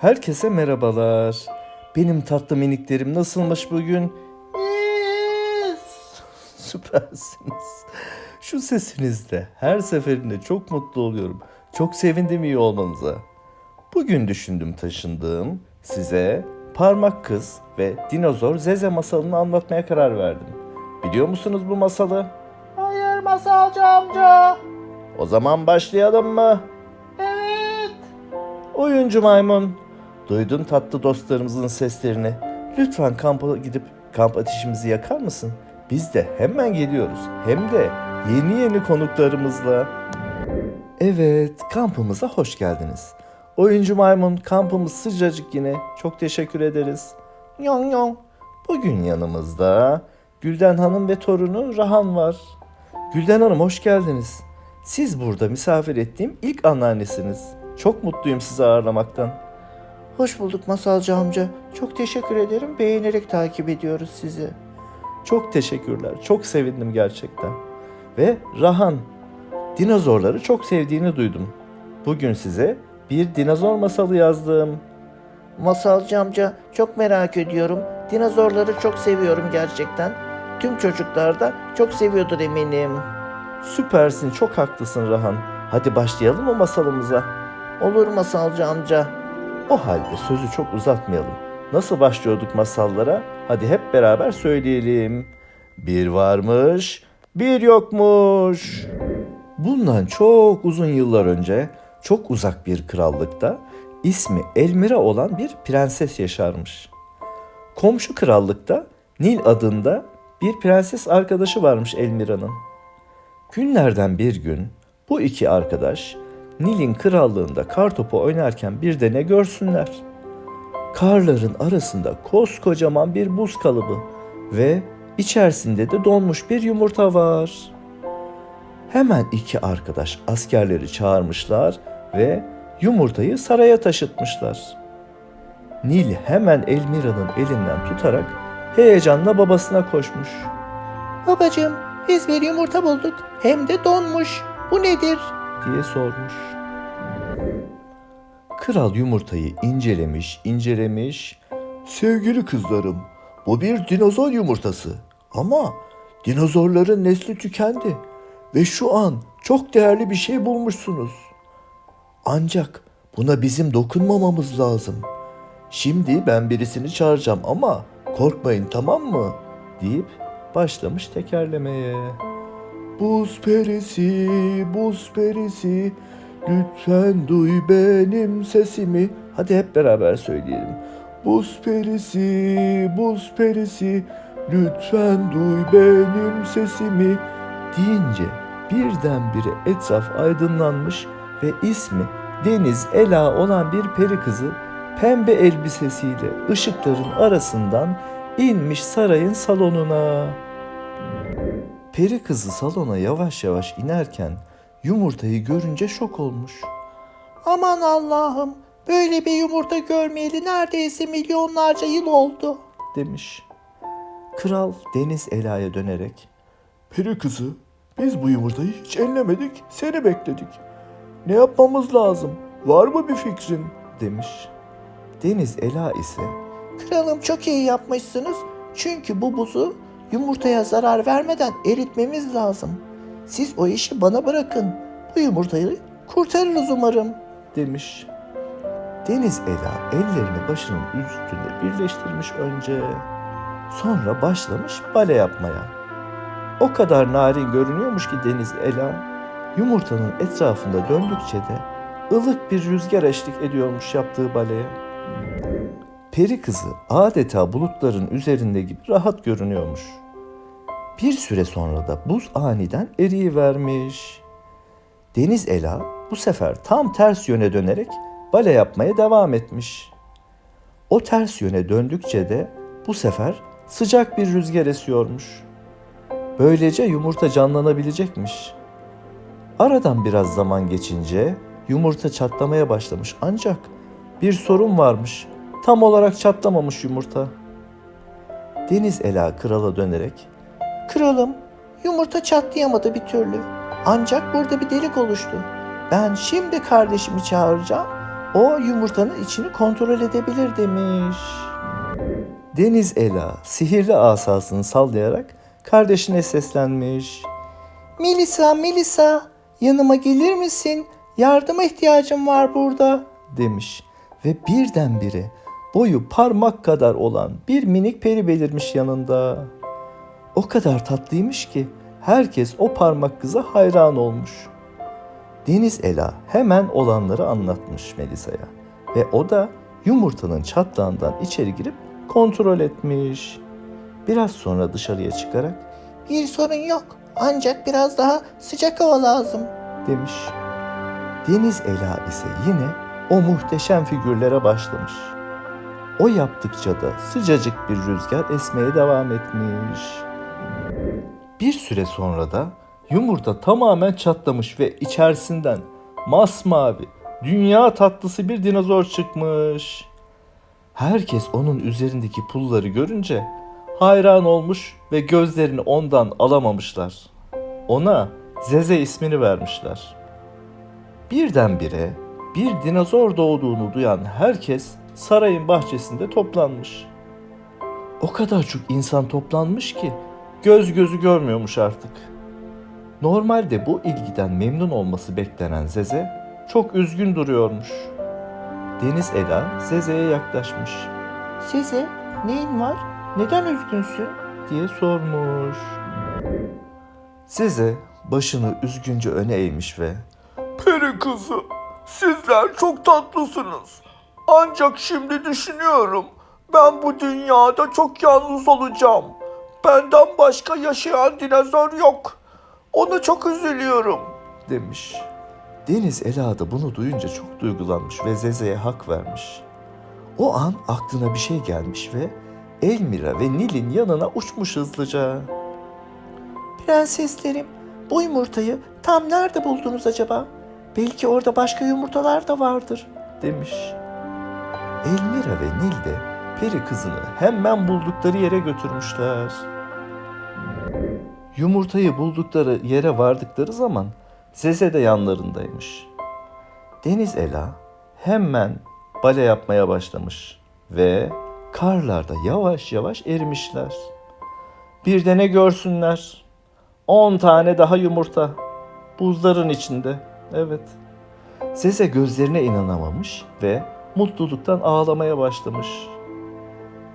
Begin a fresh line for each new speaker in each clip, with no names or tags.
Herkese merhabalar. Benim tatlı miniklerim nasılmış bugün? Süpersiniz. Şu sesinizle her seferinde çok mutlu oluyorum. Çok sevindim iyi olmanıza. Bugün düşündüm taşındığım size Parmak Kız ve Dinozor Zeze masalını anlatmaya karar verdim. Biliyor musunuz bu masalı?
Hayır masalcı amca.
O zaman başlayalım mı?
Evet.
Oyuncu maymun. Duydun tatlı dostlarımızın seslerini. Lütfen kampa gidip kamp ateşimizi yakar mısın? Biz de hemen geliyoruz. Hem de yeni yeni konuklarımızla. Evet, kampımıza hoş geldiniz. Oyuncu maymun, kampımız sıcacık yine. Çok teşekkür ederiz. Yon yon. Bugün yanımızda Gülden Hanım ve torunu Rahan var. Gülden Hanım hoş geldiniz. Siz burada misafir ettiğim ilk anneannesiniz. Çok mutluyum sizi ağırlamaktan.
Hoş bulduk masalcı amca. Çok teşekkür ederim. Beğenerek takip ediyoruz sizi.
Çok teşekkürler. Çok sevindim gerçekten. Ve Rahan, dinozorları çok sevdiğini duydum. Bugün size bir dinozor masalı yazdım.
Masalcı amca çok merak ediyorum. Dinozorları çok seviyorum gerçekten. Tüm çocuklar da çok seviyordur eminim.
Süpersin, çok haklısın Rahan. Hadi başlayalım mı masalımıza?
Olur masalcı amca.
O halde sözü çok uzatmayalım. Nasıl başlıyorduk masallara? Hadi hep beraber söyleyelim. Bir varmış, bir yokmuş. Bundan çok uzun yıllar önce, çok uzak bir krallıkta ismi Elmira olan bir prenses yaşarmış. Komşu krallıkta Nil adında bir prenses arkadaşı varmış Elmira'nın. Günlerden bir gün bu iki arkadaş Nil'in krallığında kartopu oynarken bir de ne görsünler? Karların arasında koskocaman bir buz kalıbı ve içerisinde de donmuş bir yumurta var. Hemen iki arkadaş askerleri çağırmışlar ve yumurtayı saraya taşıtmışlar. Nil hemen Elmira'nın elinden tutarak heyecanla babasına koşmuş.
Babacığım biz bir yumurta bulduk. Hem de donmuş. Bu nedir?
Diye sormuş. Kral yumurtayı incelemiş, incelemiş. Sevgili kızlarım, bu bir dinozor yumurtası. Ama dinozorların nesli tükendi ve şu an çok değerli bir şey bulmuşsunuz. Ancak buna bizim dokunmamamız lazım. Şimdi ben birisini çağıracağım ama korkmayın tamam mı? deyip başlamış tekerlemeye. Buz perisi, buz perisi, lütfen duy benim sesimi. Hadi hep beraber söyleyelim. Buz perisi, buz perisi, lütfen duy benim sesimi. Deyince birdenbire etraf aydınlanmış ve ismi Deniz Ela olan bir peri kızı pembe elbisesiyle ışıkların arasından inmiş sarayın salonuna. Peri kızı salona yavaş yavaş inerken yumurtayı görünce şok olmuş.
Aman Allah'ım. Böyle bir yumurta görmeyeli neredeyse milyonlarca yıl oldu.
demiş. Kral Deniz Ela'ya dönerek Peri kızı biz bu yumurtayı hiç ellemedik seni bekledik. Ne yapmamız lazım var mı bir fikrin demiş. Deniz Ela ise
Kralım çok iyi yapmışsınız. Çünkü bu buzu yumurtaya zarar vermeden eritmemiz lazım. Siz o işi bana bırakın. Bu yumurtayı kurtarırız umarım.
demiş. Deniz Ela ellerini başının üstünde birleştirmiş önce. Sonra başlamış bale yapmaya. O kadar narin görünüyormuş ki Deniz Ela, yumurtanın etrafında döndükçe de ılık bir rüzgar eşlik ediyormuş yaptığı baleye. Peri kızı adeta bulutların üzerinde gibi rahat görünüyormuş. Bir süre sonra da buz aniden eriyivermiş. Deniz Ela bu sefer tam ters yöne dönerek bale yapmaya devam etmiş. O ters yöne döndükçe de bu sefer sıcak bir rüzgar esiyormuş. Böylece yumurta canlanabilecekmiş. Aradan biraz zaman geçince yumurta çatlamaya başlamış ancak bir sorun varmış. Tam olarak çatlamamış yumurta. Deniz Ela krala dönerek
Kralım, yumurta çatlayamadı bir türlü. Ancak burada bir delik oluştu. Ben şimdi kardeşimi çağıracağım o yumurtanın içini kontrol edebilir demiş.
Deniz Ela sihirli asasını sallayarak kardeşine seslenmiş.
Melisa, Melisa, yanıma gelir misin? Yardıma ihtiyacım var burada.
demiş ve birdenbire boyu parmak kadar olan bir minik peri belirmiş yanında. O kadar tatlıymış ki herkes o parmak kıza hayran olmuş. Deniz Ela hemen olanları anlatmış Melisa'ya ve o da yumurtanın çatlağından içeri girip kontrol etmiş. Biraz sonra dışarıya çıkarak
Bir sorun yok. Ancak biraz daha sıcak hava lazım.
demiş. Deniz Ela ise yine o muhteşem figürlere başlamış. O yaptıkça da sıcacık bir rüzgar esmeye devam etmiş. Bir süre sonra da yumurta tamamen çatlamış ve içerisinden masmavi, dünya tatlısı bir dinozor çıkmış. Herkes onun üzerindeki pulları görünce hayran olmuş ve gözlerini ondan alamamışlar. Ona Zeze ismini vermişler. Birdenbire bir dinozor doğduğunu duyan herkes sarayın bahçesinde toplanmış. O kadar çok insan toplanmış ki göz gözü görmüyormuş artık. Normalde bu ilgiden memnun olması beklenen Zeze çok üzgün duruyormuş. Deniz Ela Zeze'ye yaklaşmış
Size neyin var? Neden üzgünsün?
diye sormuş. Zeze başını üzgünce öne eğmiş ve
Peri kızı, sizler çok tatlısınız. Ancak şimdi düşünüyorum, ben bu dünyada çok yalnız olacağım. Benden başka yaşayan dinozor yok. Ona çok üzülüyorum.
demiş. Deniz Ela da bunu duyunca çok duygulanmış ve Zeze'ye hak vermiş. O an aklına bir şey gelmiş ve Elmira ve Nil'in yanına uçmuş hızlıca.
Prenseslerim, bu yumurtayı tam nerede buldunuz acaba? Belki orada başka yumurtalar da vardır.
demiş. Elmira ve Nil de peri kızını hemen buldukları yere götürmüşler. Yumurtayı buldukları yere vardıkları zaman Zeze de yanlarındaymış. Deniz Ela hemen bale yapmaya başlamış ve karlarda yavaş yavaş erimişler. Bir de ne görsünler? 10 tane daha yumurta buzların içinde. Evet. Zeze gözlerine inanamamış ve mutluluktan ağlamaya başlamış.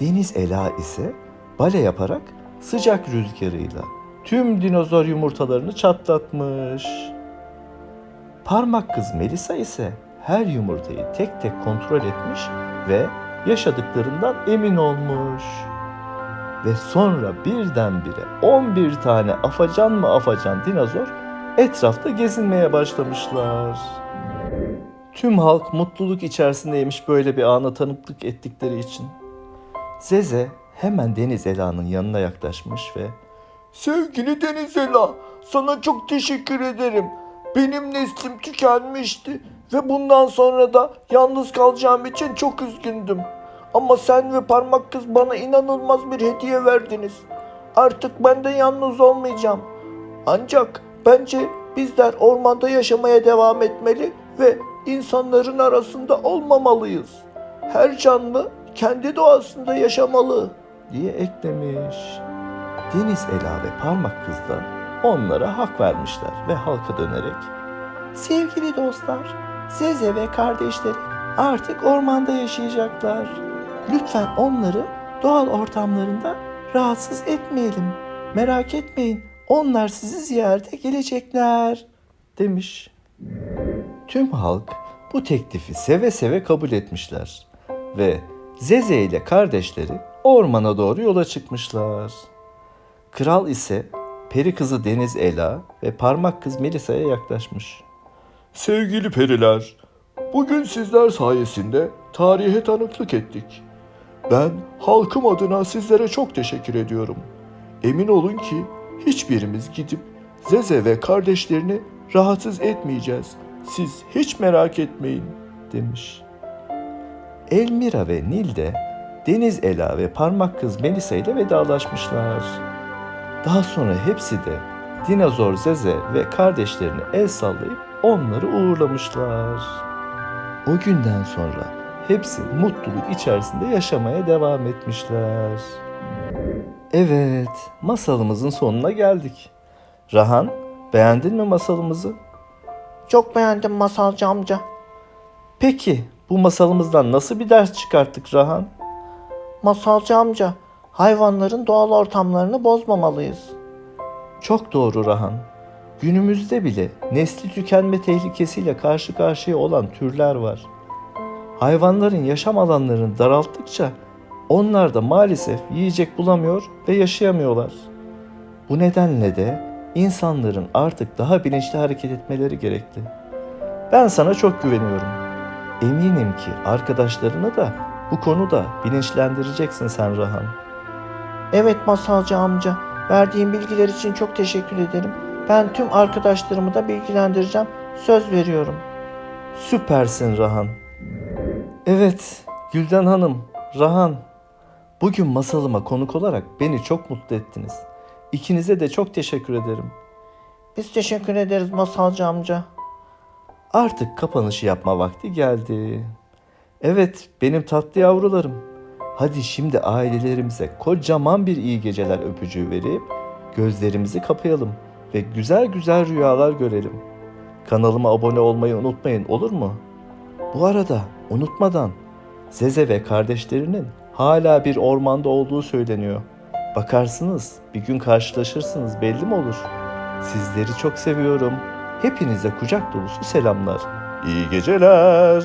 Deniz Ela ise bale yaparak sıcak rüzgarıyla tüm dinozor yumurtalarını çatlatmış. Parmak kız Melisa ise her yumurtayı tek tek kontrol etmiş ve yaşadıklarından emin olmuş. Ve sonra birdenbire 11 tane afacan mı afacan dinozor etrafta gezinmeye başlamışlar. Tüm halk mutluluk içerisindeymiş böyle bir ana tanıklık ettikleri için. Zeze hemen Deniz Ela'nın yanına yaklaşmış ve
Sevgili Deniz Ela, sana çok teşekkür ederim. Benim neslim tükenmişti ve bundan sonra da yalnız kalacağım için çok üzgündüm. Ama sen ve parmak kız bana inanılmaz bir hediye verdiniz. Artık ben de yalnız olmayacağım. Ancak bence bizler ormanda yaşamaya devam etmeli ve insanların arasında olmamalıyız. Her canlı kendi doğasında yaşamalı.
diye eklemiş. Deniz Ela ve Parmak Kız da onlara hak vermişler ve halka dönerek
Sevgili dostlar, Zeze ve kardeşleri artık ormanda yaşayacaklar. Lütfen onları doğal ortamlarında rahatsız etmeyelim. Merak etmeyin, onlar sizi ziyarete gelecekler.
demiş. Tüm halk bu teklifi seve seve kabul etmişler ve Zeze ile kardeşleri ormana doğru yola çıkmışlar. Kral ise peri kızı Deniz Ela ve parmak kız Melisa'ya yaklaşmış.
Sevgili periler, bugün sizler sayesinde tarihe tanıklık ettik. Ben halkım adına sizlere çok teşekkür ediyorum. Emin olun ki hiçbirimiz gidip Zeze ve kardeşlerini rahatsız etmeyeceğiz. Siz hiç merak etmeyin.
demiş. Elmira ve Nil de Deniz Ela ve parmak kız Melisa ile vedalaşmışlar. Daha sonra hepsi de Dinozor Zeze ve kardeşlerini el sallayıp onları uğurlamışlar. O günden sonra hepsi mutluluk içerisinde yaşamaya devam etmişler. Evet, masalımızın sonuna geldik. Rahan, beğendin mi masalımızı?
Çok beğendim masalcı amca.
Peki, bu masalımızdan nasıl bir ders çıkarttık Rahan?
Masalcı amca, hayvanların doğal ortamlarını bozmamalıyız.
Çok doğru Rahan. Günümüzde bile nesli tükenme tehlikesiyle karşı karşıya olan türler var. Hayvanların yaşam alanlarını daralttıkça onlar da maalesef yiyecek bulamıyor ve yaşayamıyorlar. Bu nedenle de insanların artık daha bilinçli hareket etmeleri gerekli. Ben sana çok güveniyorum. Eminim ki arkadaşlarını da bu konuda bilinçlendireceksin sen Rahan.
Evet masalcı amca, verdiğin bilgiler için çok teşekkür ederim. Ben tüm arkadaşlarımı da bilgilendireceğim. Söz veriyorum.
Süpersin Rahan. Evet, Gülden Hanım, Rahan. Bugün masalıma konuk olarak beni çok mutlu ettiniz. İkinize de çok teşekkür ederim.
Biz teşekkür ederiz masalcı amca.
Artık kapanışı yapma vakti geldi. Evet, benim tatlı yavrularım. Hadi şimdi ailelerimize kocaman bir iyi geceler öpücüğü verip gözlerimizi kapayalım ve güzel güzel rüyalar görelim. Kanalıma abone olmayı unutmayın olur mu? Bu arada unutmadan Zeze ve kardeşlerinin hala bir ormanda olduğu söyleniyor. Bakarsınız bir gün karşılaşırsınız belli mi olur? Sizleri çok seviyorum. Hepinize kucak dolusu selamlar. İyi geceler.